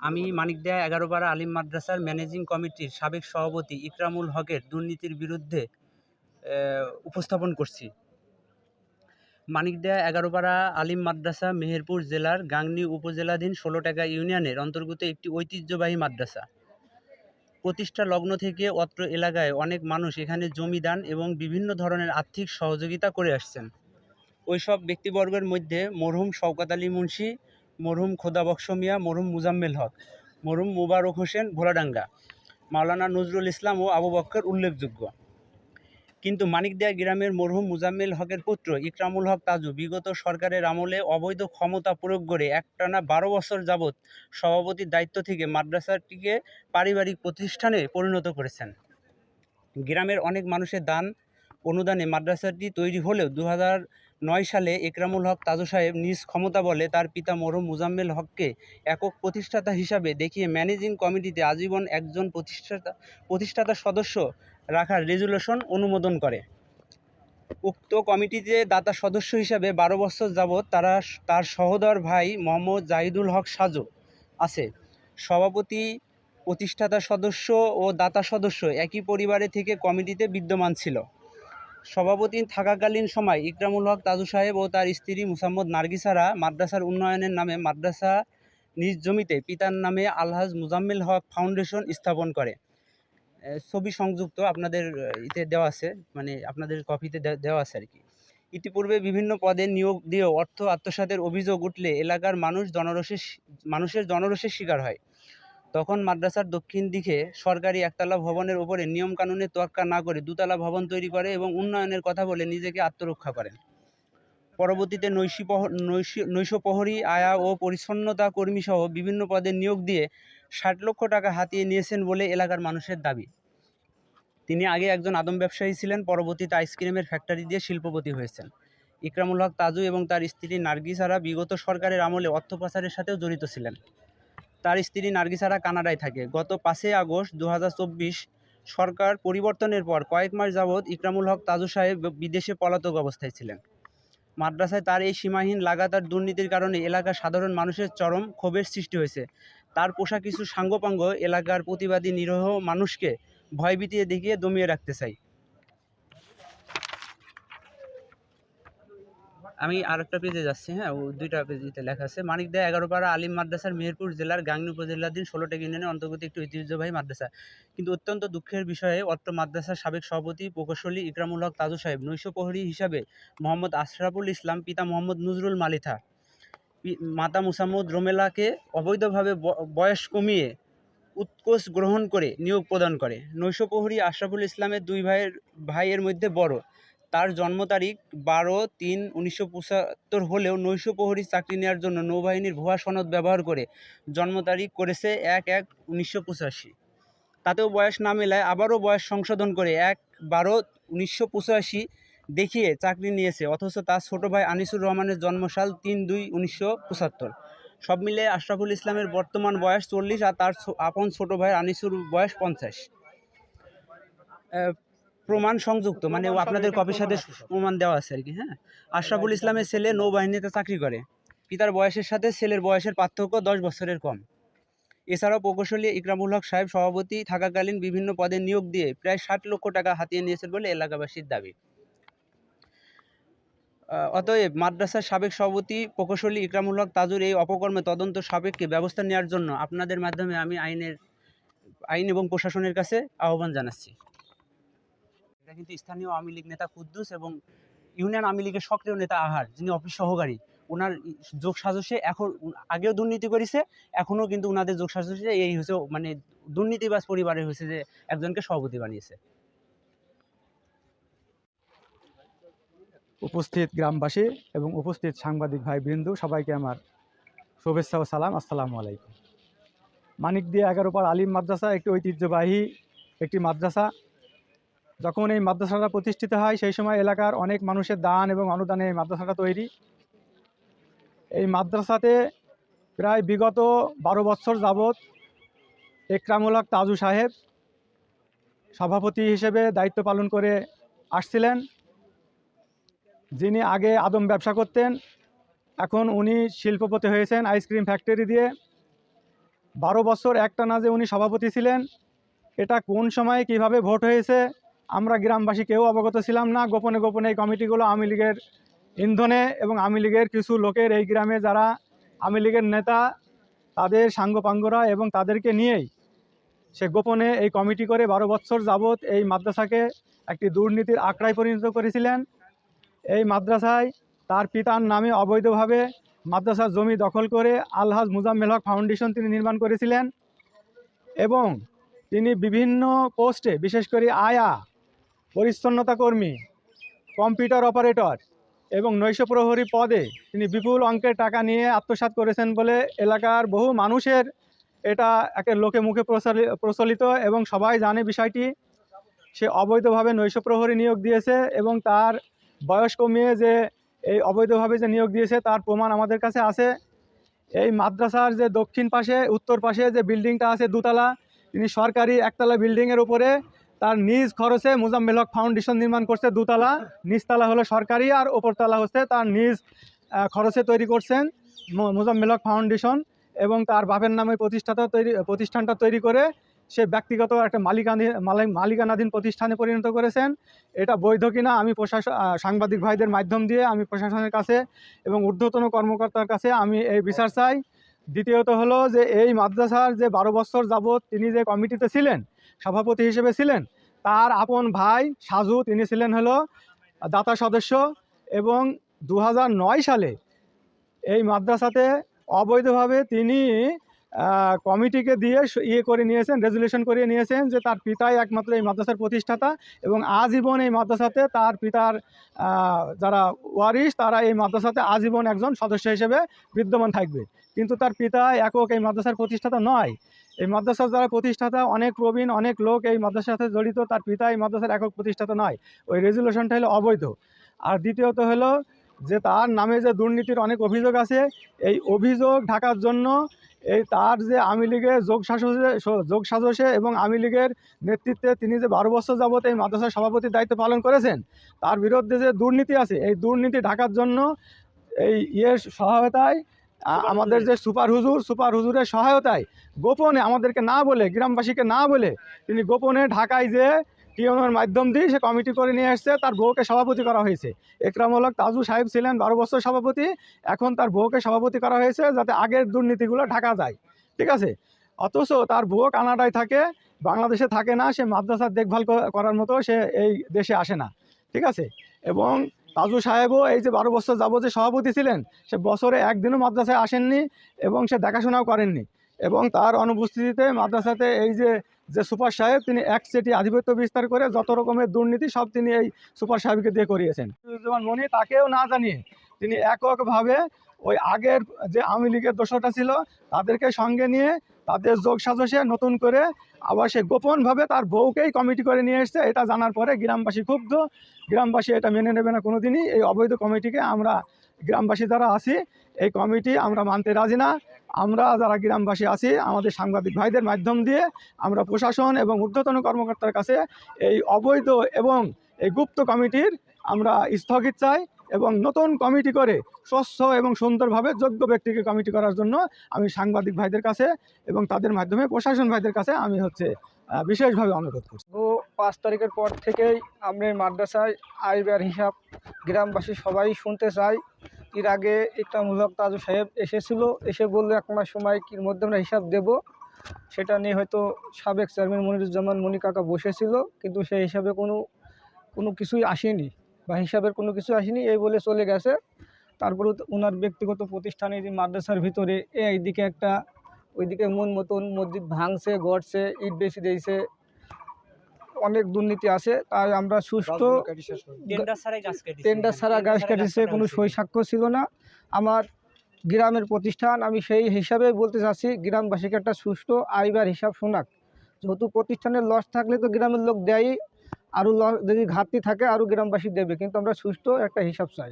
আমি মানিকদিয়া এগারোপাড়া আলিম মাদ্রাসার ম্যানেজিং কমিটির সাবেক সভাপতি ইকরামুল হকের দুর্নীতির বিরুদ্ধে উপস্থাপন করছি। মানিকদিয়া এগারোপাড়া আলিম মাদ্রাসা মেহেরপুর জেলার গাংনী উপজেলাধীন ষোলো টাকা ইউনিয়নের অন্তর্গত একটি ঐতিহ্যবাহী মাদ্রাসা। প্রতিষ্ঠা লগ্ন থেকে অত্র এলাকায় অনেক মানুষ এখানে জমি দান এবং বিভিন্ন ধরনের আর্থিক সহযোগিতা করে আসছেন। ওইসব ব্যক্তিবর্গের মধ্যে মরহুম শওকাত আলী মুন্সি মরহুম খোদাবক্স মিয়া, মরহুম মুজাম্মেল হক, মরহুম মুবারক হোসেন ভোলাডাঙ্গা, মাওলানা নজরুল ইসলাম ও আবু বক্কর উল্লেখযোগ্য। কিন্তু মানিকদিয়া গ্রামের মরহুম মুজাম্মেল হকের পুত্র ইকরামুল হক তাজু বিগত সরকারের আমলে অবৈধ ক্ষমতা প্রয়োগ করে একটানা বারো বছর যাবৎ সভাপতির দায়িত্ব থেকে মাদ্রাসাটিকে পারিবারিক প্রতিষ্ঠানে পরিণত করেছেন। গ্রামের অনেক মানুষের দান, অনুদানে মাদ্রাসাটি তৈরি হলেও দু হাজার নয় সালে একরামুল হক তাজু সাহেব নিজ ক্ষমতা বলে তার পিতা মরহুম মুজাম্মেল হককে একক প্রতিষ্ঠাতা হিসাবে দেখিয়ে ম্যানেজিং কমিটিতে আজীবন একজন প্রতিষ্ঠাতা প্রতিষ্ঠাতা সদস্য রাখার রেজুলেশন অনুমোদন করে। উক্ত কমিটিতে দাতা সদস্য হিসাবে বারো বছর যাবৎ তারা তার সহোদর ভাই মোহাম্মদ জাহিদুল হক সাজু আছে। সভাপতি, প্রতিষ্ঠাতা সদস্য ও দাতা সদস্য একই পরিবারে থেকে কমিটিতে বিদ্যমান ছিল। সভাপতি থাকাকালীন সময় ইকরামুল হক, তাজু সাহেব ও তার স্ত্রী মুসাম্মদ নার্গিসারা মাদ্রাসার উন্নয়নের নামে মাদ্রাসা নিজ জমিতে পিতার নামে আলহাজ মুজাম্মিল হক ফাউন্ডেশন স্থাপন করে। ছবি সংযুক্ত আপনাদের ইতে দেওয়া আছে মানে আপনাদের কপিতে দেওয়া আছে আর কি। ইতিপূর্বে বিভিন্ন পদে নিয়োগ দিয়েও অর্থ আত্মসাতের অভিযোগ উঠলে এলাকার মানুষ জনরোষের মানুষের জনরোষের শিকার হয়। তখন মাদ্রাসার দক্ষিণ দিকে সরকারি একতলা ভবনের উপরে নিয়মকানুনের তোয়াক্কা না করে দুতলা ভবন তৈরি করে এবং উন্নয়নের কথা বলে নিজেকে আত্মরক্ষা করেন। পরবর্তীতে নৈশী পহ, নৈশী, নৈশপ্রহরী আয়া ও পরিচ্ছন্নতা কর্মীসহ বিভিন্ন পদে নিয়োগ দিয়ে ষাট লক্ষ টাকা হাতিয়ে নিয়েছেন বলে এলাকার মানুষের দাবি। তিনি আগে একজন আদম ব্যবসায়ী ছিলেন, পরবর্তীতে আইসক্রিমের ফ্যাক্টরি দিয়ে শিল্পপতি হয়েছেন। ইকরামুল হক তাজু এবং তার স্ত্রী নার্গিসারা বিগত সরকারের আমলে অর্থ পাচারের সাথেও জড়িত ছিলেন। তার স্ত্রী নার্গিসারা কানাডায় থাকে। গত পাঁচই আগস্ট দু হাজার চব্বিশ সরকার পরিবর্তনের পর কয়েক মাস যাবৎ ইকরামুল হক তাজু সাহেব বিদেশে পলাতক অবস্থায় ছিলেন। মাদ্রাসায় তার এই সীমাহীন লাগাতার দুর্নীতির কারণে এলাকার সাধারণ মানুষের চরম ক্ষোভের সৃষ্টি হয়েছে। তার পোষা কিছু সাঙ্গপাঙ্গ এলাকার প্রতিবাদী নিরহ মানুষকে ভয়ভীতি দেখিয়ে দমিয়ে রাখতে চাই। আমি আরেকটা পেজে যাচ্ছি হ্যাঁ ও দুইটা পেজেতে লেখা আছে। মানিক মানিকদা এগারোপাড়া, আলিম মাদ্রাসার মেহেরপুর জেলার গাংনী উপজেলাধীন ষোলোটা ইউনিয়নের অন্তর্গত একটি ঐতিহ্যবাহী মাদ্রাসা। কিন্তু অত্যন্ত দুঃখের বিষয়ে, অত্র মাদ্রাসার সাবেক সভাপতি, প্রকৌশলী ইকরামুল হক তাজু সাহেব নৈশ প্রহরী হিসাবে মোহাম্মদ আশরাফুল ইসলাম, পিতা মোহাম্মদ নজরুল মালিথা মাতা মুসাম্মদ রোমেলাকে অবৈধভাবে বয়স কমিয়ে উৎকোষ গ্রহণ করে নিয়োগ প্রদান করে। নৈশ প্রহরী আশরাফুল ইসলামের দুই ভাইয়ের ভাইয়ের মধ্যে বড়। তার জন্ম তারিখ বারো তিন উনিশশো পঁচাত্তর হলেও নৈশ প্রহরী চাকরি নেওয়ার জন্য নৌবাহিনীর ভুয়া সনদ ব্যবহার করে জন্ম তারিখ করেছে এক এক উনিশশো পঁচাশি। তাতেও বয়স না মেলায় আবারও বয়স সংশোধন করে এক বারো উনিশশো পঁচাশি দেখিয়ে চাকরি নিয়েছে, অথচ তার ছোট ভাই আনিসুর রহমানের জন্মসাল তিন দুই উনিশশো পঁচাত্তর। সব মিলে আশরাফুল ইসলামের বর্তমান বয়স চল্লিশ আর তার আপন ছোট ভাই আনিসুর বয়স পঞ্চাশ। প্রমাণ সংযুক্ত মানে ও আপনাদের কপির সাথে প্রমাণ দেওয়া আছে আর কি হ্যাঁ? আশরাফুল ইসলামের ছেলে নৌবাহিনীতে চাকরি করে। পিতার বয়সের সাথে ছেলের বয়সের পার্থক্য দশ বছরের কম। এছাড়াও প্রকৌশলী ইকরামুল হক সাহেব সভাপতি থাকাকালীন বিভিন্ন পদে নিয়োগ দিয়ে প্রায় ষাট লক্ষ টাকা হাতিয়ে নিয়েছেন বলে এলাকাবাসীর দাবি। অতএব মাদ্রাসার সাবেক সভাপতি প্রকৌশলী ইকরামুল হক তাজুর এই অপকর্মে তদন্ত সাবেককে ব্যবস্থা নেওয়ার জন্য আপনাদের মাধ্যমে আমি আইনের আইন এবং প্রশাসনের কাছে আহ্বান জানাচ্ছি। এটা কিন্তু স্থানীয় আওয়ামী লীগ নেতা কুদ্দুস এবং ইউনিয়ন আওয়ামী লীগের সক্রিয় নেতা আহার, যিনি অফিস সহকারী। ওনার যোগ সাজসে এখন আগেও দুর্নীতি করেছে, এখনও কিন্তু ওনাদের যোগ সাজসে এই হচ্ছে মানে দুর্নীতিবাজ পরিবারে হয়েছে যে একজনকে সভাপতি বানিয়েছে। উপস্থিত গ্রামবাসী এবং উপস্থিত সাংবাদিক ভাই বৃন্দু সবাইকে আমার শুভেচ্ছা ও সালাম, আসসালামু আলাইকুম। মানিকদিয়া এগারো পাড় আলিম মাদ্রাসা, একটি ঐতিহ্যবাহী একটি মাদ্রাসা। যখন এই মাদ্রাসাটা প্রতিষ্ঠিত হয়, সেই সময় এলাকার অনেক মানুষের দান এবং অনুদানে এই মাদ্রাসাটা তৈরি। এই মাদ্রাসাতে প্রায় বিগত বারো বছর যাবৎ একরামুল হক তাজু সাহেব সভাপতি হিসেবে দায়িত্ব পালন করে আসছিলেন। যিনি আগে আদম ব্যবসা করতেন, এখন উনি শিল্পপতি হয়েছেন আইসক্রিম ফ্যাক্টরি দিয়ে। বারো বছর একটানা যে উনি সভাপতি ছিলেন, এটা কোন সময়ে কীভাবে ভোট হয়েছে আমরা গ্রামবাসী কেউ অবগত ছিলাম না। গোপনে গোপনে এই কমিটিগুলো আওয়ামী লীগের ইন্ধনে এবং আওয়ামী লীগের কিছু লোকের এই গ্রামে যারা আওয়ামী লীগের নেতা, তাদের সাঙ্গপাঙ্গরা এবং তাদেরকে নিয়েই সে গোপনে এই কমিটি করে বারো বছর যাবৎ এই মাদ্রাসাকে একটি দুর্নীতির আখড়ায় পরিণত করেছিলেন। এই মাদ্রাসায় তার পিতার নামে অবৈধভাবে মাদ্রাসার জমি দখল করে আলহাজ মুজাম্মেল হক ফাউন্ডেশন তিনি নির্মাণ করেছিলেন এবং তিনি বিভিন্ন পোস্টে, বিশেষ করে আয়া পরিচ্ছন্নতা কর্মী, কম্পিউটার অপারেটর এবং নৈশ প্রহরী পদে তিনি বিপুল অঙ্কের টাকা নিয়ে আত্মসাৎ করেছেন বলে এলাকার বহু মানুষের এটা একটা লোকে মুখে প্রচলি- প্রচলিত এবং সবাই জানে বিষয়টি। সে অবৈধভাবে নৈশ প্রহরী নিয়োগ দিয়েছে এবং তার বয়স কমিয়ে যে এই অবৈধভাবে যে নিয়োগ দিয়েছে তার প্রমাণ আমাদের কাছে আছে। এই মাদ্রাসার যে দক্ষিণ পাশে, উত্তর পাশে যে বিল্ডিংটা আছে দুতলা, তিনি সরকারি একতলা বিল্ডিংয়ের উপরে তার নিজ খরচে মুজাম্মেল হক ফাউন্ডেশন নির্মাণ করছে দুতলা। নিচতলা হলো সরকারি আর ওপরতলা হচ্ছে তার নিজ খরচে তৈরি করছেন মুজাম্মেল হক ফাউন্ডেশন এবং তার বাপের নামে প্রতিষ্ঠাতা তৈরি, প্রতিষ্ঠানটা তৈরি করে সে ব্যক্তিগত একটা মালিকানাধীন মালি- মালিকানাধীন প্রতিষ্ঠানে পরিণত করেছেন। এটা বৈধ কিনা আমি প্রশাসন সাংবাদিক ভাইদের মাধ্যম দিয়ে আমি প্রশাসনের কাছে এবং ঊর্ধ্বতন কর্মকর্তার কাছে আমি এই বিচার চাই। দ্বিতীয়ত হলো যে এই মাদ্রাসার যে বারো বছর যাবৎ তিনি যে কমিটিতে ছিলেন সভাপতি হিসেবে ছিলেন। তার আপন ভাই সাজু, তিনি ছিলেন হলো দাতা সদস্য এবং দু হাজার নয় সালে এই মাদ্রাসাতে অবৈধভাবে তিনি কমিটিকে দিয়ে ইয়ে করে নিয়েছেন রেজুলেশন করিয়ে নিয়েছেন যে তার পিতাই একমাত্র এই মাদ্রাসার প্রতিষ্ঠাতা এবং আজীবন এই মাদ্রাসাতে তার পিতার যারা ওয়ারিশ তারা এই মাদ্রাসাতে আজীবন একজন সদস্য হিসেবে বিদ্যমান থাকবে। কিন্তু তার পিতা একক এই মাদ্রাসার প্রতিষ্ঠাতা নয়। এই মাদ্রাসার যারা প্রতিষ্ঠাতা, অনেক প্রবীণ, অনেক লোক এই মাদ্রাসার সাথে জড়িত, তার পিতা এই মাদ্রাসার একক প্রতিষ্ঠাতা নয়। ওই রেজুলেশনটা হলো অবৈধ। আর দ্বিতীয়ত হলো যে তার নামে যে দুর্নীতির অনেক অভিযোগ আছে, এই অভিযোগ ঢাকার জন্য এই তার যে আওয়ামী লীগের যোগ শাসনে যোগ সাজসে এবং আওয়ামী লীগের নেতৃত্বে তিনি যে বারো বছর যাবত এই মাদ্রাসার সভাপতির দায়িত্ব পালন করেছেন, তার বিরুদ্ধে যে দুর্নীতি আছে, এই দুর্নীতি ঢাকার জন্য এই ইয়ের সহায়তায় আমাদের যে সুপার হুজুর সুপার হুজুরের সহায়তায় গোপনে আমাদেরকে না বলে গ্রামবাসীকে না বলে তিনি গোপনে ঢাকায় যে টিএনওর মাধ্যম দিয়ে সে কমিটি করে নিয়ে এসছে তার বউকে সভাপতি করা হয়েছে। একরামুল হক তাজু সাহেব ছিলেন বারো বছর সভাপতি এখন তার বউকে সভাপতি করা হয়েছে যাতে আগের দুর্নীতিগুলো ঢাকা যায়। ঠিক আছে? অথচ তার বউ কানাডায় থাকে বাংলাদেশে থাকে না সে মাদ্রাসার দেখভাল করার মতো সে এই দেশে আসে না। ঠিক আছে? এবং তাজু সাহেবও এই যে বারো বছর যাবত যে সভাপতি ছিলেন, সে বছরে একদিনও মাদ্রাসায় আসেননি এবং সে দেখাশোনাও করেননি। এবং তার অনুপস্থিতিতে মাদ্রাসাতে এই যে যে সুপার সাহেব, তিনি এক একচেটি আধিপত্য বিস্তার করে যত রকমের দুর্নীতি সব তিনি এই সুপার সাহেবকে দিয়ে করিয়েছেন। মনি তাকেও না জানিয়ে তিনি এককভাবে ওই আগের যে আওয়ামী লীগের দোষটা ছিল, তাদেরকে সঙ্গে নিয়ে তাদের যোগ সাজসে নতুন করে আবার সে গোপনভাবে তার বউকেই কমিটি করে নিয়ে এসছে, এটা জানার পরে গ্রামবাসী ক্ষুব্ধ। গ্রামবাসী এটা মেনে নেবে না কোনো দিনই এই অবৈধ কমিটিকে আমরা গ্রামবাসী যারা আছি, এই কমিটি আমরা মানতে রাজি না। আমরা যারা গ্রামবাসী আছি, আমাদের সাংবাদিক ভাইদের মাধ্যম দিয়ে আমরা প্রশাসন এবং ঊর্ধ্বতন কর্মকর্তার কাছে এই অবৈধ এবং এই গুপ্ত কমিটির আমরা স্থগিত চাই। এবং নতুন কমিটি করে স্বচ্ছ এবং সুন্দরভাবে যোগ্য ব্যক্তিকে কমিটি করার জন্য আমি সাংবাদিক ভাইদের কাছে এবং তাদের মাধ্যমে প্রশাসন ভাইদের কাছে আমি হচ্ছে বিশেষভাবে অনুরোধ করছি। তো পাঁচ তারিখের পর থেকেই আমরা মাদ্রাসায় আইবার হিসাব, গ্রামবাসী সবাই শুনতে চাই এর আগে ইকরামুল তাজু সাহেব এসেছিল, এসে বলল, এক মাস সময় কির মধ্যে আমরা হিসাব দেব? সেটা নিয়ে হয়তো সাবেক চেয়ারম্যান মনিরুজ্জামান মনি কাকা বসেছিল, কিন্তু সেই হিসাবে কোনো কোনো কিছুই আসেনি। বা হিসাবের কোনো কিছু আসেনি এই বলে চলে গেছে। তারপরে ওনার ব্যক্তিগত প্রতিষ্ঠানে যে মাদ্রাসার ভিতরে এইদিকে একটা ওইদিকে মন মতন মসজিদ ভাঙছে গড়ছে ইট বেশি দিয়েছে অনেক দুর্নীতি আছে তাই আমরা সুষ্ঠু টেন্ডার ছাড়াই গাছ কেটেছে। ছাড়া গাছ কাটিছে কোনো সই সাক্ষ্য ছিল না। আমার গ্রামের প্রতিষ্ঠান আমি সেই হিসাবে বলতে চাচ্ছি গ্রামবাসীকে একটা সুষ্ঠু আইবার হিসাব শোনাক। যেহেতু প্রতিষ্ঠানের লস থাকলে তো গ্রামের লোক দেয়ই। আরও যদি ঘাটতি থাকে আরও গ্রামবাসী দেবে। কিন্তু আমরা সুস্থ একটা হিসাব চাই।